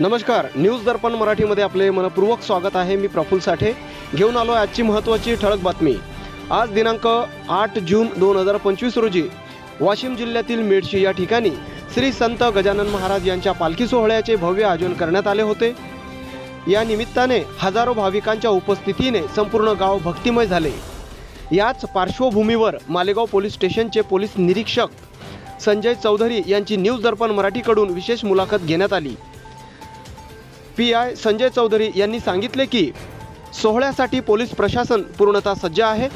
नमस्कार. न्यूज दर्पण मराठीमध्ये आपले मनपूर्वक स्वागत आहे. मी प्रफुल्ल साठे. घेऊन आलो आजची महत्त्वाची ठळक बातमी. आज दिनांक आठ जून दोन हजार पंचवीस रोजी वाशिम जिल्ह्यातील मेडशी या ठिकाणी श्री संत गजानन महाराज यांच्या पालखी सोहळ्याचे भव्य आयोजन करण्यात आले होते. या निमित्ताने हजारो भाविकांच्या उपस्थितीने संपूर्ण गाव भक्तिमय झाले. याच पार्श्वभूमीवर मालेगाव पोलीस स्टेशनचे पोलीस निरीक्षक संजय चौधरी यांची न्यूज दर्पण मराठीकडून विशेष मुलाखत घेण्यात आली. पी आय संजय चौधरी यांनी सांगितले की सोहळ्यासाठी पोलीस प्रशासन पूर्णतः सज्ज आहे.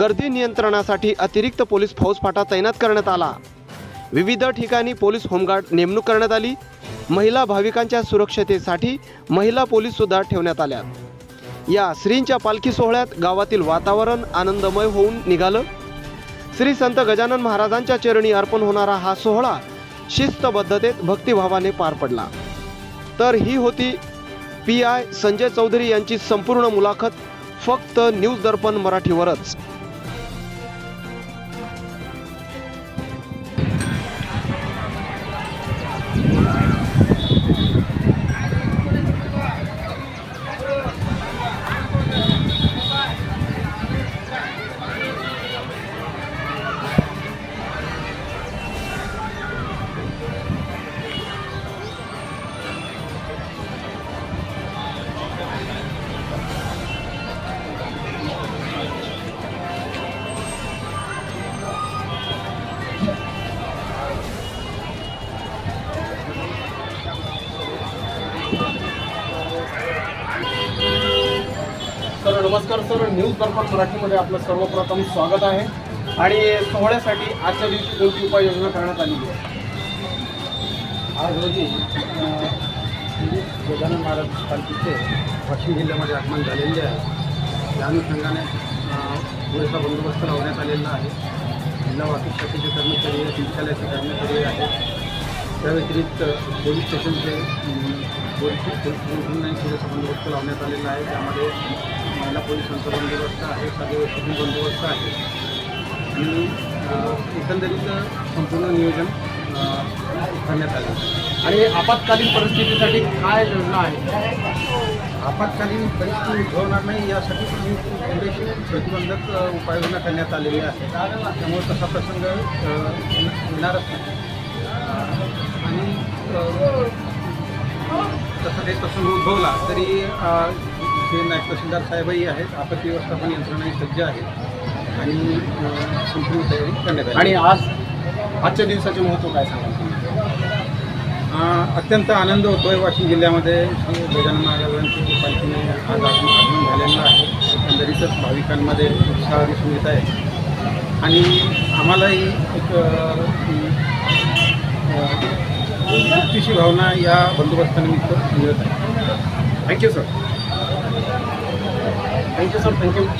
गर्दी नियंत्रणासाठी अतिरिक्त पोलीस फौजफाटा तैनात करण्यात आला. विविध ठिकाणी पोलीस होमगार्ड नेमणूक करण्यात आली. महिला भाविकांच्या सुरक्षतेसाठी महिला पोलीस सुद्धा ठेवण्यात आल्या. या श्रींच्या पालखी सोहळ्यात गावातील वातावरण आनंदमय होऊन निघालं. श्री संत गजानन महाराजांच्या चरणी अर्पण होणारा हा सोहळा शिस्तबद्धतेत भक्तिभावाने पार पडला. तर ही होती पी आय संजय चौधरी यांची संपूर्ण मुलाखत. फक्त न्यूज दर्पण मराठीवरच. नमस्कार सर न्यूज दर्पण मराठीमध्ये आपलं सर्वप्रथम स्वागत आहे. आणि सोहळ्यासाठी आजच्या दिवशी कोणती उपाययोजना करण्यात आली आहे? आज रोजी गजानन महाराज पालखीचे वाशिम जिल्ह्यामध्ये आगमन झालेले आहे. त्या अनुषंगाने पुरेसा बंदोबस्त लावण्यात आलेला आहे. जिल्हा वाहतूक शाखेचे कर्मचारी आहेत चिकित्सालयाचे कर्मचारी आहेत. त्या व्यतिरिक्त पोलीस स्टेशनचे पोलीस पुरेसा बंदोबस्त लावण्यात आलेला आहे. त्यामध्ये महिला पोलिसांचा बंदोबस्त आहे सगळे सिव्हिल बंदोबस्त आहे. आणि एकंदरीत संपूर्ण नियोजन करण्यात आलं आणि आपत्कालीन परिस्थितीसाठी काय योजना आहे? आपत्कालीन परिस्थिती उद्भवणार नाही यासाठी पुरेशी प्रतिबंधक उपाययोजना करण्यात आलेली आहे. त्यामुळे तसा प्रसंग येणारच नाही. आणि तसा काही प्रसंग उद्भवला तरी इथे नायब तहसीलदार साहेबही आहेत आपत्ती व्यवस्थापन यंत्रणाही सज्ज आहे आणि संपूर्ण तयारी करण्यात आली. आणि आज आजच्या दिवसाचे महत्त्व काय सांगाल अत्यंत आनंद होतोय वाशिम जिल्ह्यामध्ये. श्री गजानन महाराजांची पालखीने आज आगमन आगमन झालेलं आहे. एकंदरीतच भाविकांमध्ये उत्साह दिसून येत आहे. आणि आम्हालाही एक Tusi bau ya bandu pasti nemu itu. Biar thank you sir. Thank you sir. Thank you.